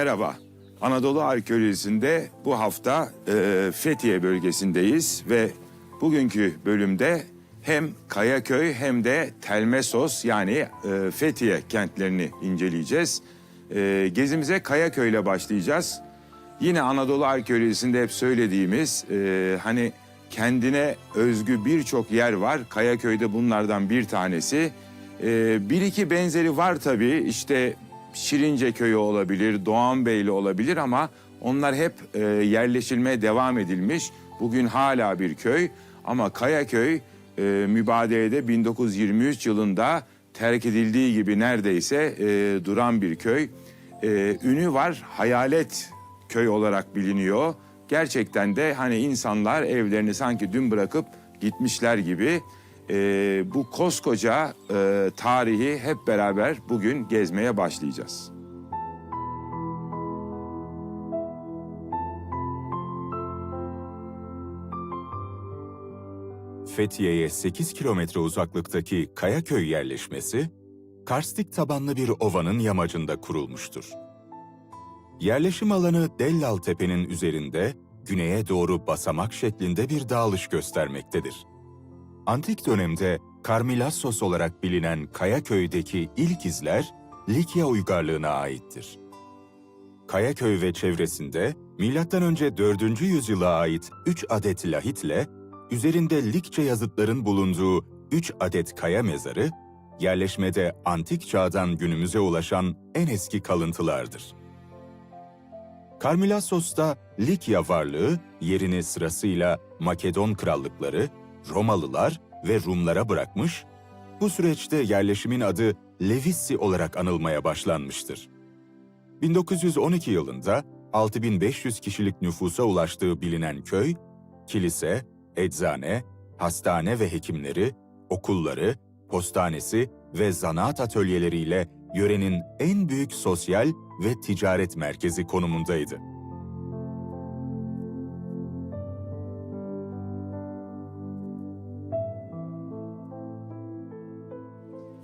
Merhaba. Anadolu Arkeolojisi'nde bu hafta e, Fethiye bölgesindeyiz ve bugünkü bölümde hem Kayaköy hem de Telmesos yani e, Fethiye kentlerini inceleyeceğiz. E, gezimize Kayaköy ile başlayacağız. Yine Anadolu Arkeolojisi'nde hep söylediğimiz e, hani kendine özgü birçok yer var. Kayaköy'de bunlardan bir tanesi. E, bir iki benzeri var tabii. İşte Şirince Köyü olabilir, Doğanbeyli olabilir ama onlar hep e, yerleşilmeye devam edilmiş. Bugün hala bir köy ama Kayaköy e, mübadelede 1923 yılında terk edildiği gibi neredeyse e, duran bir köy. E, ünü var, hayalet köy olarak biliniyor. Gerçekten de hani insanlar evlerini sanki dün bırakıp gitmişler gibi. Ee, bu koskoca e, tarihi hep beraber bugün gezmeye başlayacağız. Fethiye'ye 8 kilometre uzaklıktaki Kayaköy yerleşmesi, karstik tabanlı bir ovanın yamacında kurulmuştur. Yerleşim alanı Dellal Tepe'nin üzerinde güneye doğru basamak şeklinde bir dağılış göstermektedir. Antik dönemde Karmilassos olarak bilinen Kayaköy'deki ilk izler Likya uygarlığına aittir. Kayaköy ve çevresinde M.Ö. 4. yüzyıla ait 3 adet lahitle üzerinde Likçe yazıtların bulunduğu 3 adet kaya mezarı, yerleşmede antik çağdan günümüze ulaşan en eski kalıntılardır. Karmilassos'ta Likya varlığı yerini sırasıyla Makedon krallıkları, Romalılar ve Rumlara bırakmış, bu süreçte yerleşimin adı Levissi olarak anılmaya başlanmıştır. 1912 yılında 6500 kişilik nüfusa ulaştığı bilinen köy, kilise, eczane, hastane ve hekimleri, okulları, postanesi ve zanaat atölyeleriyle yörenin en büyük sosyal ve ticaret merkezi konumundaydı.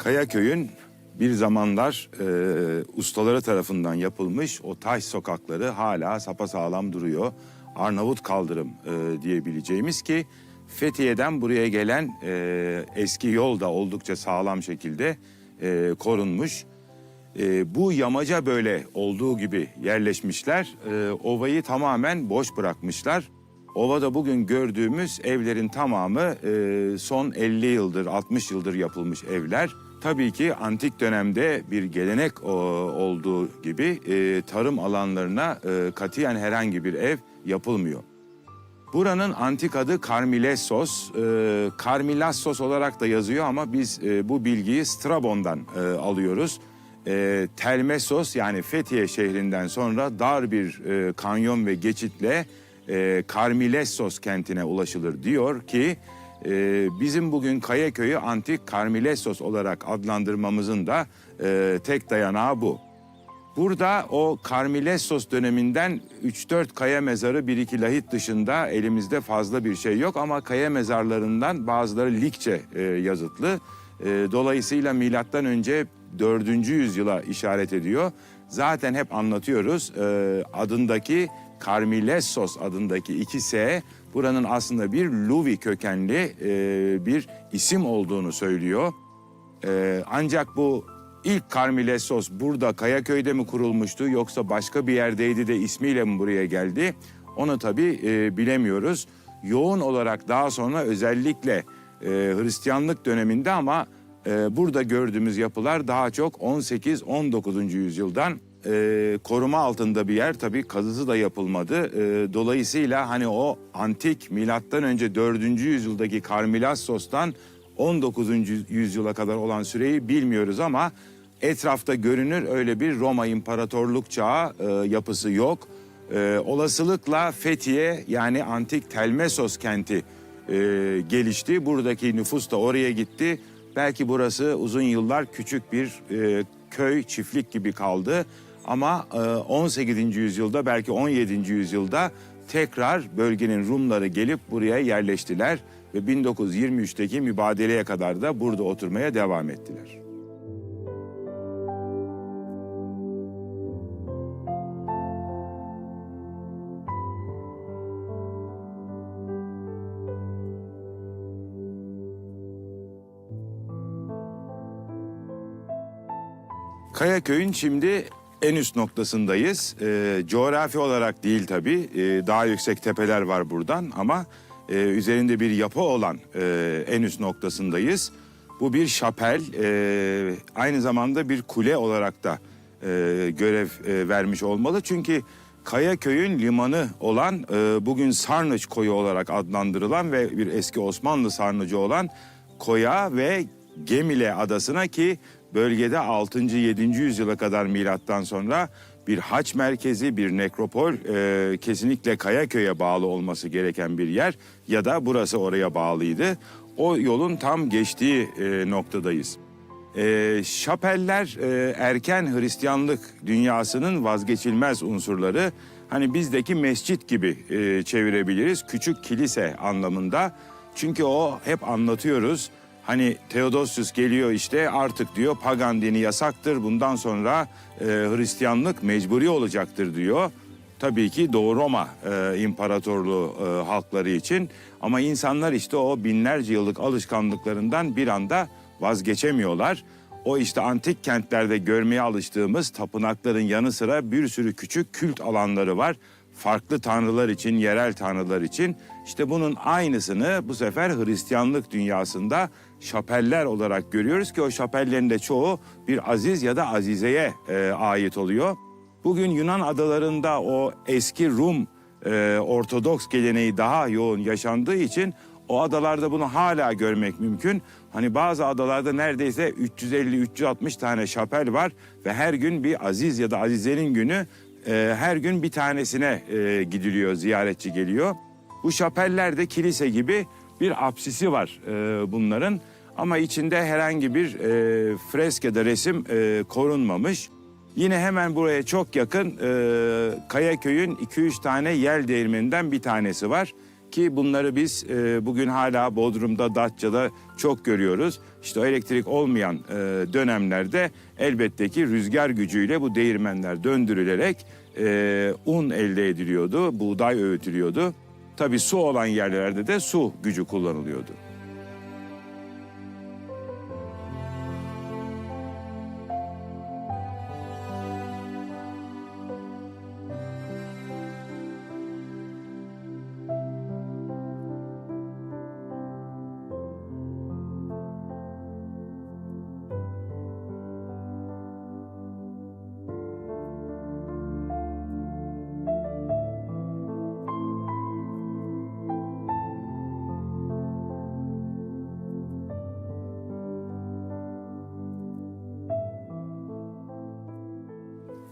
Kayaköy'ün bir zamanlar e, ustaları tarafından yapılmış o taş sokakları hala sapasağlam duruyor. Arnavut kaldırım e, diyebileceğimiz ki Fethiye'den buraya gelen e, eski yol da oldukça sağlam şekilde e, korunmuş. E, bu yamaca böyle olduğu gibi yerleşmişler. E, ovayı tamamen boş bırakmışlar. Ovada bugün gördüğümüz evlerin tamamı e, son 50 yıldır, 60 yıldır yapılmış evler. Tabii ki antik dönemde bir gelenek o, olduğu gibi e, tarım alanlarına e, katiyen herhangi bir ev yapılmıyor. Buranın antik adı Karmilessos. E, Karmilassos olarak da yazıyor ama biz e, bu bilgiyi Strabon'dan e, alıyoruz. E, Telmesos yani Fethiye şehrinden sonra dar bir e, kanyon ve geçitle e, Karmilessos kentine ulaşılır diyor ki e, bizim bugün Kayaköy'ü antik Karmilessos olarak adlandırmamızın da e, tek dayanağı bu. Burada o Karmilessos döneminden 3-4 kaya mezarı, 1-2 lahit dışında elimizde fazla bir şey yok ama kaya mezarlarından bazıları Likçe e, yazıtlı. E, dolayısıyla milattan önce 4. yüzyıla işaret ediyor. Zaten hep anlatıyoruz e, adındaki Karmilessos adındaki iki S buranın aslında bir Luvi kökenli e, bir isim olduğunu söylüyor. E, ancak bu ilk Karmilessos burada Kayaköy'de mi kurulmuştu yoksa başka bir yerdeydi de ismiyle mi buraya geldi? Onu tabii e, bilemiyoruz. Yoğun olarak daha sonra özellikle e, Hristiyanlık döneminde ama e, burada gördüğümüz yapılar daha çok 18-19. yüzyıldan e, koruma altında bir yer tabii kazısı da yapılmadı. E, dolayısıyla hani o antik milattan önce 4. yüzyıldaki Karmilassos'tan 19. yüzyıla kadar olan süreyi bilmiyoruz ama etrafta görünür öyle bir Roma İmparatorluk çağı e, yapısı yok. E, olasılıkla Fethiye yani antik Telmesos kenti e, gelişti. Buradaki nüfus da oraya gitti. Belki burası uzun yıllar küçük bir e, köy, çiftlik gibi kaldı. Ama e, 18. yüzyılda belki 17. yüzyılda tekrar bölgenin Rumları gelip buraya yerleştiler ve 1923'teki mübadeleye kadar da burada oturmaya devam ettiler. Kayaköy'ün şimdi en üst noktasındayız. Ee, coğrafi olarak değil tabii. Ee, daha yüksek tepeler var buradan ama e, üzerinde bir yapı olan e, en üst noktasındayız. Bu bir şapel, e, aynı zamanda bir kule olarak da e, görev e, vermiş olmalı. Çünkü Kayaköy'ün limanı olan, e, bugün Sarnıç Koyu olarak adlandırılan ve bir eski Osmanlı sarnıcı olan Koya ve Gemile adasına ki bölgede 6. 7. yüzyıla kadar milattan sonra bir haç merkezi, bir nekropol e, kesinlikle Kayaköy'e bağlı olması gereken bir yer ya da burası oraya bağlıydı. O yolun tam geçtiği e, noktadayız. E, şapeller e, erken Hristiyanlık dünyasının vazgeçilmez unsurları. Hani bizdeki mescit gibi e, çevirebiliriz. Küçük kilise anlamında. Çünkü o hep anlatıyoruz. Hani Theodosius geliyor işte artık diyor pagan dini yasaktır. Bundan sonra e, Hristiyanlık mecburi olacaktır diyor. Tabii ki Doğu Roma e, İmparatorluğu e, halkları için. Ama insanlar işte o binlerce yıllık alışkanlıklarından bir anda vazgeçemiyorlar. O işte antik kentlerde görmeye alıştığımız tapınakların yanı sıra bir sürü küçük kült alanları var. Farklı tanrılar için, yerel tanrılar için. İşte bunun aynısını bu sefer Hristiyanlık dünyasında şapeller olarak görüyoruz ki o şapellerin de çoğu bir aziz ya da azizeye e, ait oluyor. Bugün Yunan adalarında o eski Rum e, Ortodoks geleneği daha yoğun yaşandığı için o adalarda bunu hala görmek mümkün. Hani bazı adalarda neredeyse 350-360 tane şapel var ve her gün bir aziz ya da azizenin günü e, her gün bir tanesine e, gidiliyor, ziyaretçi geliyor. Bu şapeller de kilise gibi bir apsisi var e, bunların ama içinde herhangi bir e, fresk ya da resim e, korunmamış. Yine hemen buraya çok yakın e, Kayaköy'ün 2-3 tane yel değirmeninden bir tanesi var. Ki bunları biz e, bugün hala Bodrum'da, Datça'da çok görüyoruz. İşte elektrik olmayan e, dönemlerde elbette ki rüzgar gücüyle bu değirmenler döndürülerek e, un elde ediliyordu, buğday öğütülüyordu. Tabii su olan yerlerde de su gücü kullanılıyordu.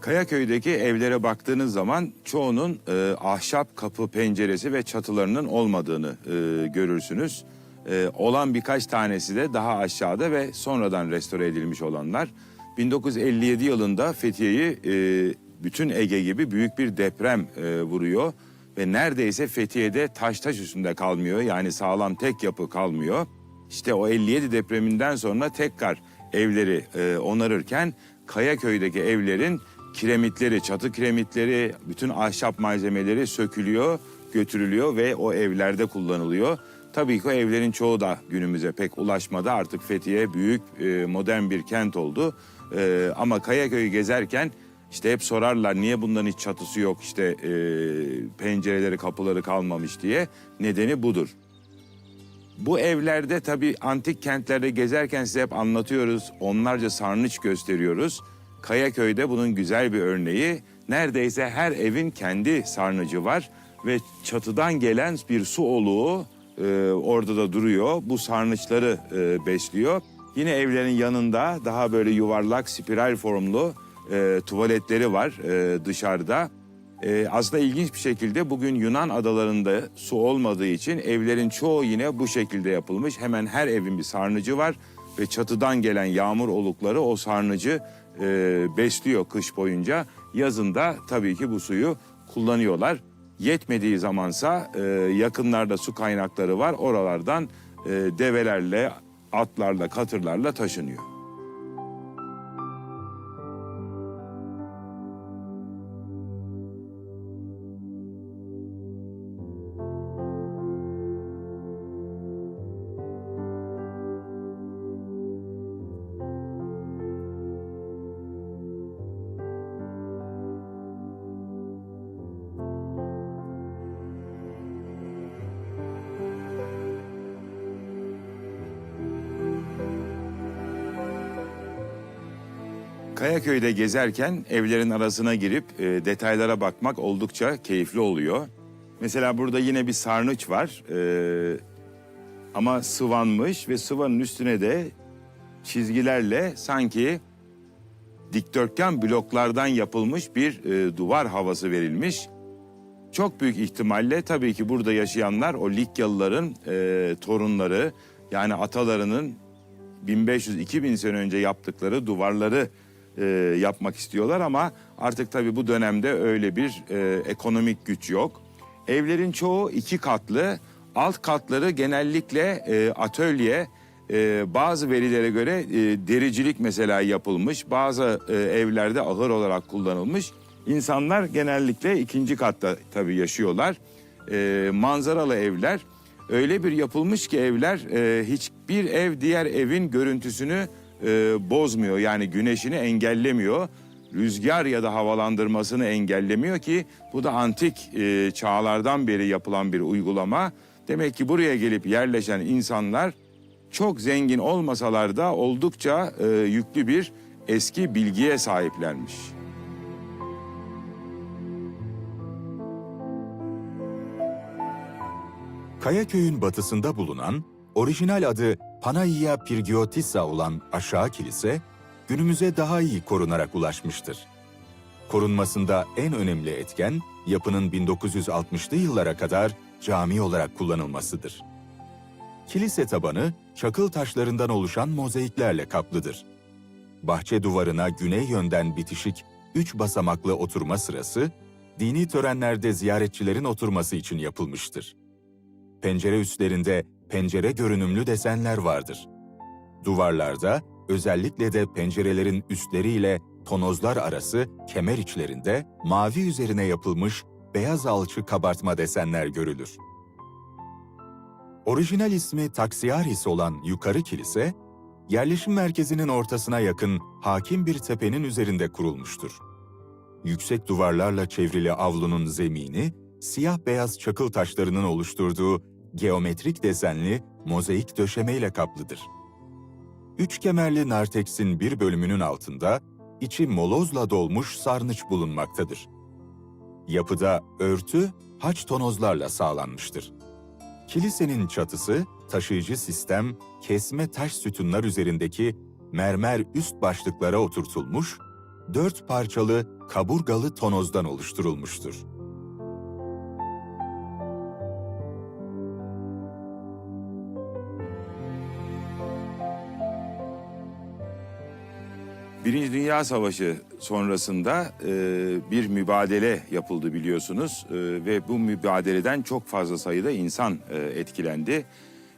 Kayaköy'deki evlere baktığınız zaman çoğunun e, ahşap kapı, penceresi ve çatılarının olmadığını e, görürsünüz. E, olan birkaç tanesi de daha aşağıda ve sonradan restore edilmiş olanlar. 1957 yılında Fethiye'yi e, bütün Ege gibi büyük bir deprem e, vuruyor ve neredeyse Fethiye'de taş taş üstünde kalmıyor. Yani sağlam tek yapı kalmıyor. İşte o 57 depreminden sonra tekrar evleri e, onarırken Kayaköy'deki evlerin kiremitleri, çatı kiremitleri, bütün ahşap malzemeleri sökülüyor, götürülüyor ve o evlerde kullanılıyor. Tabii ki o evlerin çoğu da günümüze pek ulaşmadı. Artık Fethiye büyük, e, modern bir kent oldu. E, ama Kayaköy'ü gezerken işte hep sorarlar niye bunların hiç çatısı yok, işte e, pencereleri, kapıları kalmamış diye. Nedeni budur. Bu evlerde tabii antik kentlerde gezerken size hep anlatıyoruz. Onlarca sarnıç gösteriyoruz. Kayaköy'de bunun güzel bir örneği. Neredeyse her evin kendi sarnıcı var ve çatıdan gelen bir su oluğu e, orada da duruyor. Bu sarnıçları e, besliyor. Yine evlerin yanında daha böyle yuvarlak spiral formlu e, tuvaletleri var e, dışarıda. E, aslında ilginç bir şekilde bugün Yunan adalarında su olmadığı için evlerin çoğu yine bu şekilde yapılmış. Hemen her evin bir sarnıcı var ve çatıdan gelen yağmur olukları o sarnıcı e, besliyor kış boyunca. Yazında tabii ki bu suyu kullanıyorlar. Yetmediği zamansa e, yakınlarda su kaynakları var. Oralardan e, develerle, atlarla, katırlarla taşınıyor. Kayaköy'de gezerken evlerin arasına girip e, detaylara bakmak oldukça keyifli oluyor. Mesela burada yine bir sarnıç var. E, ama sıvanmış ve sıvanın üstüne de çizgilerle sanki dikdörtgen bloklardan yapılmış bir e, duvar havası verilmiş. Çok büyük ihtimalle tabii ki burada yaşayanlar o Likyalıların e, torunları yani atalarının 1500-2000 sene önce yaptıkları duvarları e, yapmak istiyorlar ama artık tabii bu dönemde öyle bir e, ekonomik güç yok. Evlerin çoğu iki katlı, alt katları genellikle e, atölye, e, bazı verilere göre e, dericilik mesela yapılmış, bazı e, evlerde ahır olarak kullanılmış. İnsanlar genellikle ikinci katta tabii yaşıyorlar. E, manzaralı evler. Öyle bir yapılmış ki evler e, hiçbir ev diğer evin görüntüsünü e, bozmuyor. Yani güneşini engellemiyor. Rüzgar ya da havalandırmasını engellemiyor ki bu da antik e, çağlardan beri yapılan bir uygulama. Demek ki buraya gelip yerleşen insanlar çok zengin olmasalar da oldukça e, yüklü bir eski bilgiye sahiplermiş. Kayaköy'ün batısında bulunan, orijinal adı Panagia Pirgiotissa olan aşağı kilise, günümüze daha iyi korunarak ulaşmıştır. Korunmasında en önemli etken, yapının 1960'lı yıllara kadar cami olarak kullanılmasıdır. Kilise tabanı, çakıl taşlarından oluşan mozaiklerle kaplıdır. Bahçe duvarına güney yönden bitişik üç basamaklı oturma sırası, dini törenlerde ziyaretçilerin oturması için yapılmıştır. Pencere üstlerinde pencere görünümlü desenler vardır. Duvarlarda, özellikle de pencerelerin üstleriyle tonozlar arası kemer içlerinde mavi üzerine yapılmış beyaz alçı kabartma desenler görülür. Orijinal ismi Taksiaris olan yukarı kilise, yerleşim merkezinin ortasına yakın hakim bir tepenin üzerinde kurulmuştur. Yüksek duvarlarla çevrili avlunun zemini, siyah beyaz çakıl taşlarının oluşturduğu geometrik desenli mozaik döşemeyle kaplıdır. Üç kemerli narteksin bir bölümünün altında içi molozla dolmuş sarnıç bulunmaktadır. Yapıda örtü haç tonozlarla sağlanmıştır. Kilisenin çatısı taşıyıcı sistem kesme taş sütunlar üzerindeki mermer üst başlıklara oturtulmuş, dört parçalı kaburgalı tonozdan oluşturulmuştur. Birinci Dünya Savaşı sonrasında e, bir mübadele yapıldı biliyorsunuz E, ve bu mübadeleden çok fazla sayıda insan e, etkilendi.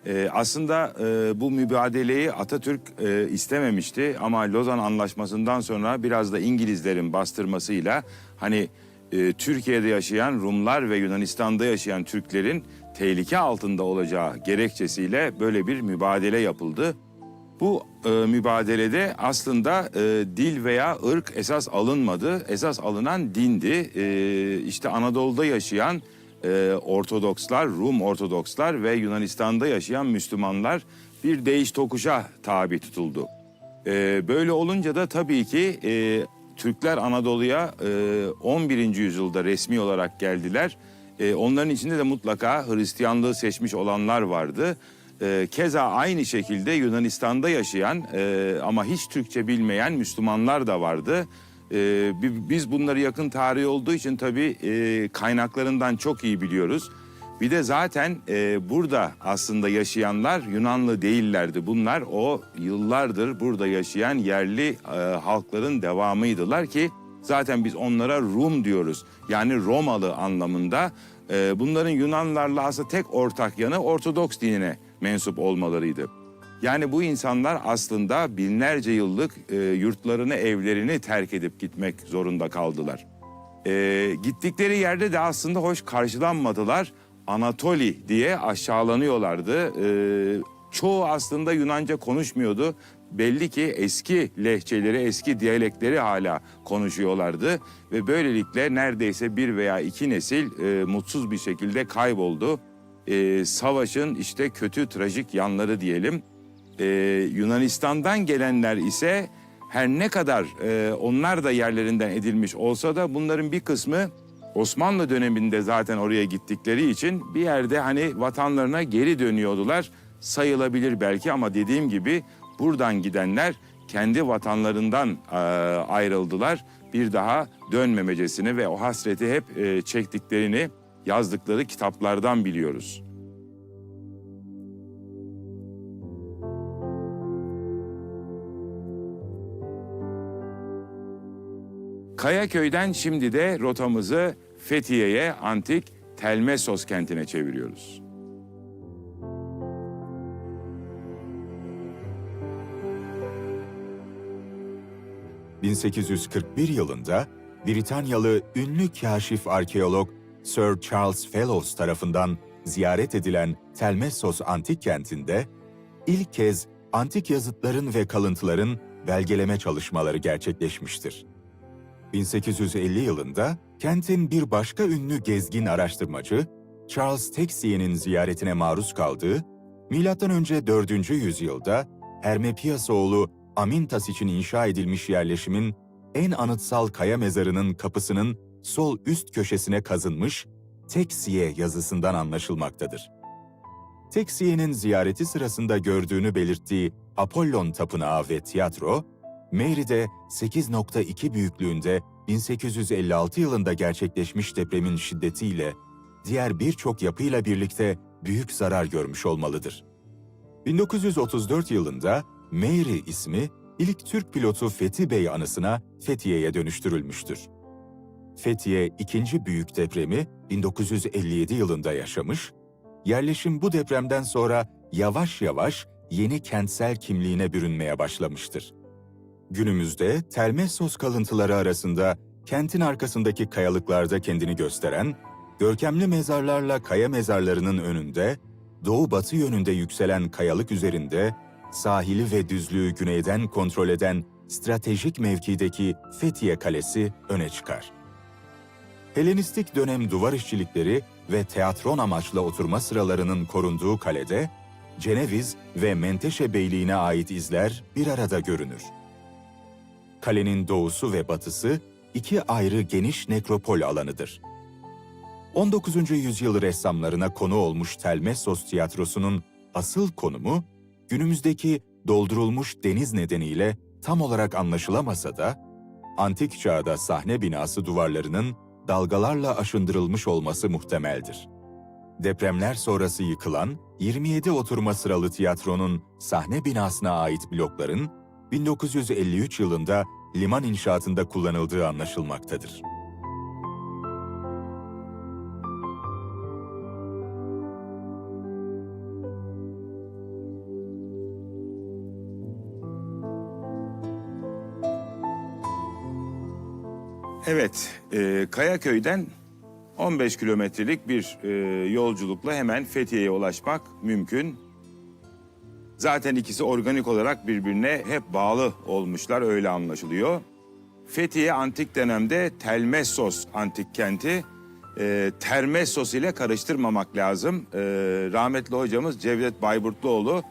E, aslında e, bu mübadeleyi Atatürk e, istememişti ama Lozan Anlaşması'ndan sonra biraz da İngilizlerin bastırmasıyla hani e, Türkiye'de yaşayan Rumlar ve Yunanistan'da yaşayan Türklerin tehlike altında olacağı gerekçesiyle böyle bir mübadele yapıldı. Bu e, mübadelede aslında e, dil veya ırk esas alınmadı. Esas alınan dindi. E, işte Anadolu'da yaşayan e, Ortodokslar, Rum Ortodokslar ve Yunanistan'da yaşayan Müslümanlar bir değiş tokuşa tabi tutuldu. E, böyle olunca da tabii ki e, Türkler Anadolu'ya e, 11. yüzyılda resmi olarak geldiler. E, onların içinde de mutlaka Hristiyanlığı seçmiş olanlar vardı. E, keza aynı şekilde Yunanistan'da yaşayan e, ama hiç Türkçe bilmeyen Müslümanlar da vardı. E, bi- biz bunları yakın tarih olduğu için tabii e, kaynaklarından çok iyi biliyoruz. Bir de zaten e, burada aslında yaşayanlar Yunanlı değillerdi. Bunlar o yıllardır burada yaşayan yerli e, halkların devamıydılar ki zaten biz onlara Rum diyoruz. Yani Romalı anlamında. E, bunların Yunanlarla aslında tek ortak yanı Ortodoks dinine mensup olmalarıydı. Yani bu insanlar aslında binlerce yıllık e, yurtlarını, evlerini terk edip gitmek zorunda kaldılar. E, gittikleri yerde de aslında hoş karşılanmadılar. Anatoli diye aşağılanıyorlardı. E, çoğu aslında Yunanca konuşmuyordu. Belli ki eski lehçeleri, eski diyalekleri hala konuşuyorlardı. Ve böylelikle neredeyse bir veya iki nesil e, mutsuz bir şekilde kayboldu. E, savaşın işte kötü, trajik yanları diyelim. E, Yunanistan'dan gelenler ise her ne kadar e, onlar da yerlerinden edilmiş olsa da bunların bir kısmı Osmanlı döneminde zaten oraya gittikleri için bir yerde hani vatanlarına geri dönüyordular. Sayılabilir belki ama dediğim gibi buradan gidenler kendi vatanlarından e, ayrıldılar. Bir daha dönmemecesini ve o hasreti hep e, çektiklerini yazdıkları kitaplardan biliyoruz. Kayaköy'den şimdi de rotamızı Fethiye'ye antik Telmesos kentine çeviriyoruz. ...1841 yılında Britanyalı ünlü kaşif arkeolog Sir Charles Fellows tarafından ziyaret edilen Telmessos antik kentinde ilk kez antik yazıtların ve kalıntıların belgeleme çalışmaları gerçekleşmiştir. 1850 yılında kentin bir başka ünlü gezgin araştırmacı Charles Texier'in ziyaretine maruz kaldığı M.Ö. 4. yüzyılda Hermepias oğlu Amintas için inşa edilmiş yerleşimin en anıtsal kaya mezarının kapısının sol üst köşesine kazınmış Texiye yazısından anlaşılmaktadır. Texiye'nin ziyareti sırasında gördüğünü belirttiği Apollon Tapınağı ve tiyatro, Mary'de 8.2 büyüklüğünde 1856 yılında gerçekleşmiş depremin şiddetiyle diğer birçok yapıyla birlikte büyük zarar görmüş olmalıdır. 1934 yılında Mary ismi ilk Türk pilotu Fethi Bey anısına Fethiye'ye dönüştürülmüştür. Fethiye ikinci büyük depremi 1957 yılında yaşamış, yerleşim bu depremden sonra yavaş yavaş yeni kentsel kimliğine bürünmeye başlamıştır. Günümüzde Telmessos kalıntıları arasında kentin arkasındaki kayalıklarda kendini gösteren, görkemli mezarlarla kaya mezarlarının önünde, doğu-batı yönünde yükselen kayalık üzerinde, sahili ve düzlüğü güneyden kontrol eden stratejik mevkideki Fethiye Kalesi öne çıkar. Helenistik dönem duvar işçilikleri ve teatron amaçlı oturma sıralarının korunduğu kalede, Ceneviz ve Menteşe Beyliği'ne ait izler bir arada görünür. Kalenin doğusu ve batısı iki ayrı geniş nekropol alanıdır. 19. yüzyıl ressamlarına konu olmuş Telmessos tiyatrosunun asıl konumu, günümüzdeki doldurulmuş deniz nedeniyle tam olarak anlaşılamasa da, antik çağda sahne binası duvarlarının dalgalarla aşındırılmış olması muhtemeldir. Depremler sonrası yıkılan 27 oturma sıralı tiyatronun sahne binasına ait blokların 1953 yılında liman inşaatında kullanıldığı anlaşılmaktadır. Evet, e, Kayaköy'den 15 kilometrelik bir e, yolculukla hemen Fethiye'ye ulaşmak mümkün. Zaten ikisi organik olarak birbirine hep bağlı olmuşlar, öyle anlaşılıyor. Fethiye antik dönemde Telmessos antik kenti. E, Termessos ile karıştırmamak lazım. E, rahmetli hocamız Cevdet Bayburtluoğlu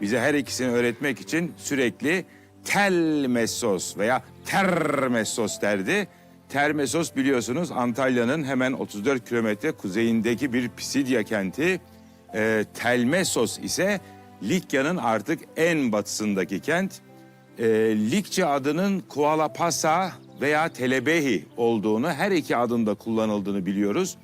bize her ikisini öğretmek için sürekli Telmessos veya Termessos derdi. Termesos biliyorsunuz Antalya'nın hemen 34 kilometre kuzeyindeki bir Pisidya kenti. Ee, Telmesos ise Likya'nın artık en batısındaki kent. Ee, Likya adının Kualapasa veya Telebehi olduğunu her iki adında kullanıldığını biliyoruz.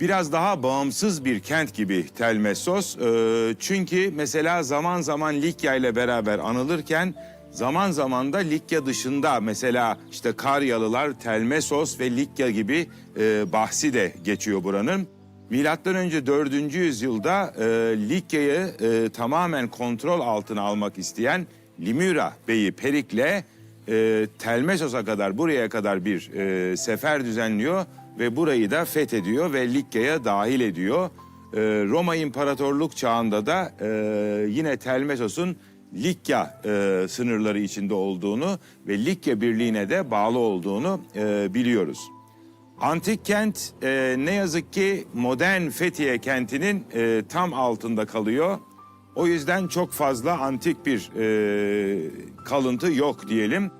Biraz daha bağımsız bir kent gibi Telmesos. Ee, çünkü mesela zaman zaman Likya ile beraber anılırken zaman zaman da Likya dışında mesela işte Karyalılar, Telmesos ve Likya gibi e, bahsi de geçiyor buranın. Milattan önce 4. yüzyılda e, Likya'yı e, tamamen kontrol altına almak isteyen Limyra Bey'i Perikle e, Telmesos'a kadar buraya kadar bir e, sefer düzenliyor ve burayı da fethediyor ve Likya'ya dahil ediyor. E, Roma İmparatorluk çağında da e, yine Telmesos'un Likya e, sınırları içinde olduğunu ve Likya Birliği'ne de bağlı olduğunu e, biliyoruz. Antik kent e, ne yazık ki modern Fethiye kentinin e, tam altında kalıyor. O yüzden çok fazla antik bir e, kalıntı yok diyelim.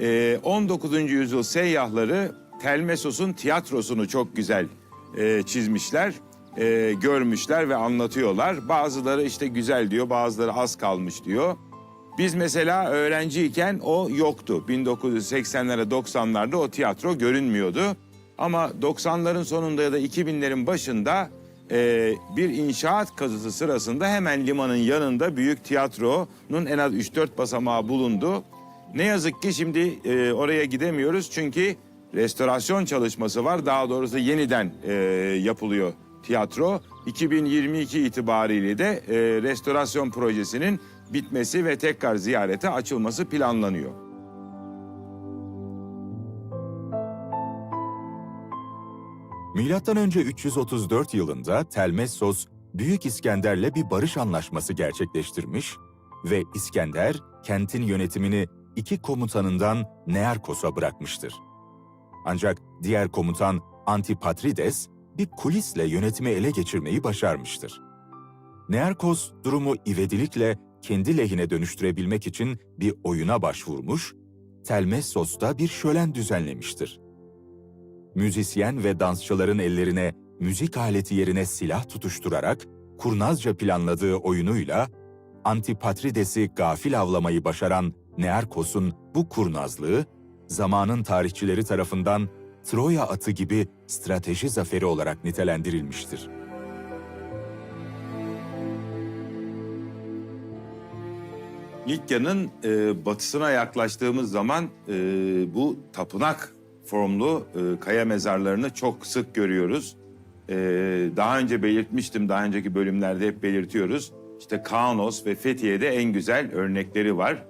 Ee, 19. yüzyıl seyyahları Telmesos'un tiyatrosunu çok güzel e, çizmişler, e, görmüşler ve anlatıyorlar. Bazıları işte güzel diyor, bazıları az kalmış diyor. Biz mesela öğrenciyken o yoktu. 1980'lere 90'larda o tiyatro görünmüyordu. Ama 90'ların sonunda ya da 2000'lerin başında e, bir inşaat kazısı sırasında hemen limanın yanında büyük tiyatronun en az 3-4 basamağı bulundu. Ne yazık ki şimdi e, oraya gidemiyoruz çünkü restorasyon çalışması var. Daha doğrusu yeniden e, yapılıyor tiyatro. 2022 itibariyle de e, restorasyon projesinin bitmesi ve tekrar ziyarete açılması planlanıyor. Milattan önce 334 yılında Telmessos Büyük İskender'le bir barış anlaşması gerçekleştirmiş ve İskender kentin yönetimini iki komutanından Nearkos'a bırakmıştır. Ancak diğer komutan Antipatrides bir kulisle yönetimi ele geçirmeyi başarmıştır. Nearkos durumu ivedilikle kendi lehine dönüştürebilmek için bir oyuna başvurmuş, Telmessos'ta bir şölen düzenlemiştir müzisyen ve dansçıların ellerine müzik aleti yerine silah tutuşturarak kurnazca planladığı oyunuyla Antipatrides'i gafil avlamayı başaran Nearkos'un bu kurnazlığı zamanın tarihçileri tarafından Troya atı gibi strateji zaferi olarak nitelendirilmiştir. Likya'nın e, batısına yaklaştığımız zaman e, bu tapınak formlu e, kaya mezarlarını çok sık görüyoruz. E, daha önce belirtmiştim, daha önceki bölümlerde hep belirtiyoruz. İşte Kaunos ve Fethiye'de en güzel örnekleri var.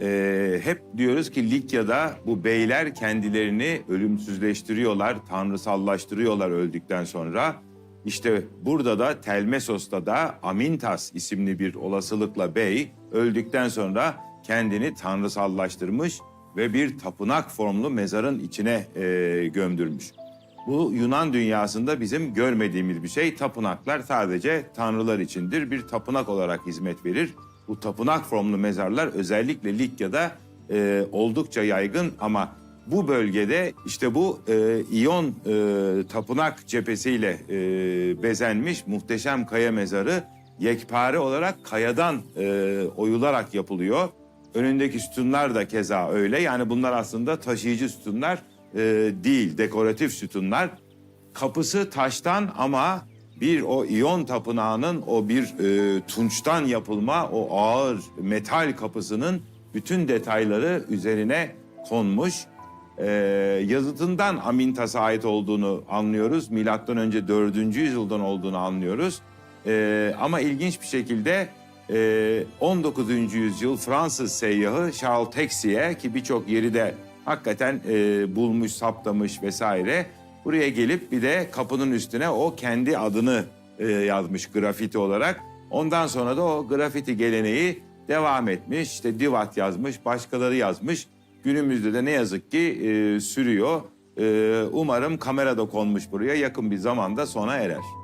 E, hep diyoruz ki Likya'da bu beyler kendilerini ölümsüzleştiriyorlar, tanrısallaştırıyorlar öldükten sonra. İşte burada da Telmesos'ta da Amintas isimli bir olasılıkla bey öldükten sonra kendini tanrısallaştırmış ve bir tapınak formlu mezarın içine e, gömdürmüş. Bu Yunan dünyasında bizim görmediğimiz bir şey. Tapınaklar sadece tanrılar içindir. Bir tapınak olarak hizmet verir. Bu tapınak formlu mezarlar özellikle Likya'da e, oldukça yaygın ama bu bölgede işte bu e, İyon e, tapınak cephesiyle e, bezenmiş muhteşem kaya mezarı yekpare olarak kayadan e, oyularak yapılıyor. Önündeki sütunlar da keza öyle. Yani bunlar aslında taşıyıcı sütunlar e, değil, dekoratif sütunlar. Kapısı taştan ama bir o İyon tapınağının o bir e, tunçtan yapılma o ağır metal kapısının bütün detayları üzerine konmuş. E, yazıtından Amintas'a ait olduğunu anlıyoruz. Milattan önce 4. yüzyıldan olduğunu anlıyoruz. E, ama ilginç bir şekilde e, 19. yüzyıl Fransız seyyahı Charles Texier ki birçok yeri de hakikaten e, bulmuş, saptamış vesaire. Buraya gelip bir de kapının üstüne o kendi adını e, yazmış grafiti olarak. Ondan sonra da o grafiti geleneği devam etmiş. İşte Divat yazmış, başkaları yazmış. Günümüzde de ne yazık ki e, sürüyor. E, umarım kamerada konmuş buraya yakın bir zamanda sona erer.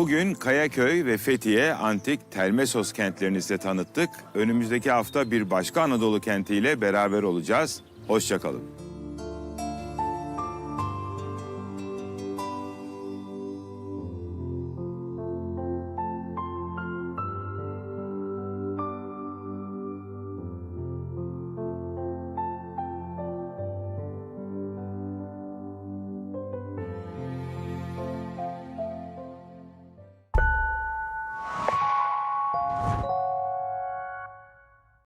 Bugün Kayaköy ve Fethiye antik Telmesos kentlerini size tanıttık. Önümüzdeki hafta bir başka Anadolu kentiyle beraber olacağız. Hoşçakalın.